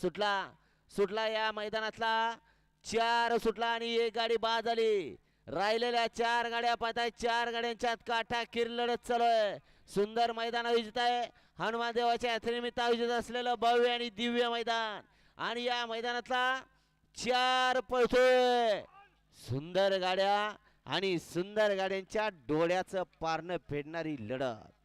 सुटला सुटला या मैदानातला. चार सुटला आणि एक गाडी बाद झाली. राहिलेल्या चार गाड्या पाहताय चार गाड्यांच्या काठा किरलडत चालू आहे सुंदर मैदान आयोजित आहे. हनुमान देवाच्या यात्रेनिमित्त आयोजित असलेलं भव्य आणि दिव्य मैदान. आणि या मैदानातला चार पळतोय. सुंदर गाड्या आणि सुंदर गाड्यांच्या डोळ्याचं पारणं फेडणारी लढत.